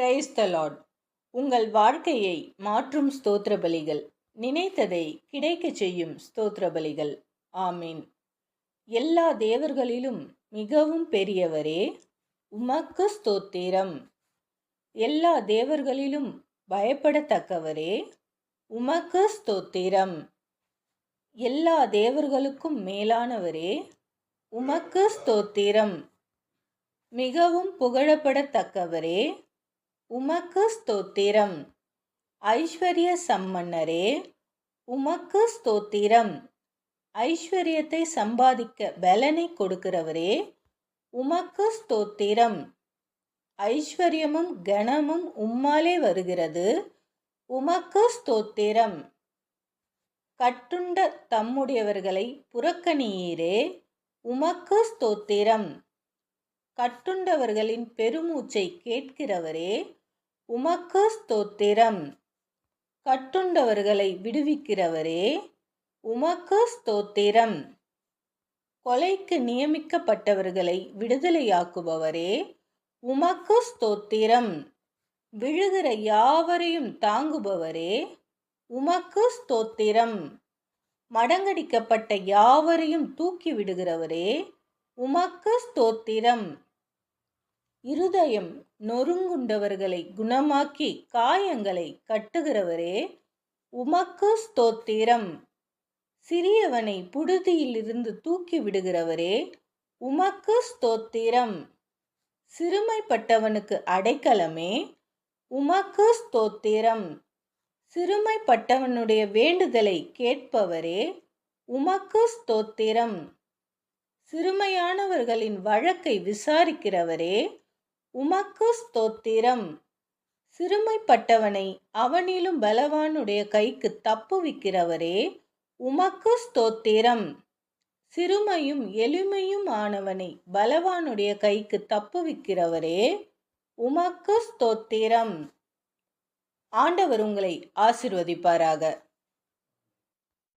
Praise the Lord உங்கள் வாழ்க்கையை மாற்றும் ஸ்தோத்திர பலிகள் நினைத்ததை கிடைக்கச் செய்யும் ஸ்தோத்திர பலிகள் ஆமீன். எல்லா தேவர்களிலும் மிகவும் பெரியவரே உமக்கு ஸ்தோத்திரம். எல்லா தேவர்களிலும் பயப்படத்தக்கவரே உமக்கு ஸ்தோத்திரம். எல்லா தேவர்களுக்கும் மேலானவரே உமக்கு ஸ்தோத்திரம். மிகவும் புகழப்படத்தக்கவரே உமக்கு ஸ்தோத்திரம். ஐஸ்வர்ய சம்மன்னரே உமக்கு ஸ்தோத்திரம். ஐஸ்வர்யத்தை சம்பாதிக்க பலனை கொடுக்கிறவரே உமக்கு ஸ்தோத்திரம். ஐஸ்வர்யமும் கனமும் உம்மாலே வருகிறது உமக்கு ஸ்தோத்திரம். கட்டுண்ட தம்முடையவர்களை புறக்கணியீரே உமக்கு ஸ்தோத்திரம். கட்டுண்டவர்களின் பெருமூச்சை கேட்கிறவரே உமக்கு ஸ்தோத்திரம். கட்டுண்டவர்களை விடுவிக்கிறவரே உமக்கு ஸ்தோத்திரம். கொலைக்கு நியமிக்கப்பட்டவர்களை விடுதலையாக்குபவரே உமக்கு ஸ்தோத்திரம். விழுகிற யாவரையும் தாங்குபவரே உமக்கு ஸ்தோத்திரம். மடங்கடிக்கப்பட்ட யாவரையும் தூக்கி விடுகிறவரே உமக்கு ஸ்தோத்திரம். இருதயம் நொறுங்குண்டவர்களை குணமாக்கி காயங்களை கட்டுகிறவரே உமக்கு ஸ்தோத்திரம். சிறியவனை புழுதியிலிருந்து தூக்கி விடுகிறவரே உமக்கு ஸ்தோத்திரம். சிறுமைப்பட்டவனுக்கு அடைக்கலமே உமக்கு ஸ்தோத்திரம். சிறுமைப்பட்டவனுடைய வேண்டுதலை கேட்பவரே உமக்கு ஸ்தோத்திரம். சிறுமையானவர்களின் வழக்கை விசாரிக்கிறவரே உமக்கு ஸ்தோத்திரம். சிறுமைப்பட்டவனை அவனிலும் பலவானுடைய கைக்கு தப்புவிக்கிறவரே உமக்கு ஸ்தோத்திரம். சிறுமையும் எளிமையும் ஆனவனை பலவானுடைய கைக்கு தப்புவிக்கிறவரே உமக்கு ஸ்தோத்திரம். ஆண்டவர் உங்களை ஆசிர்வதிப்பாராக.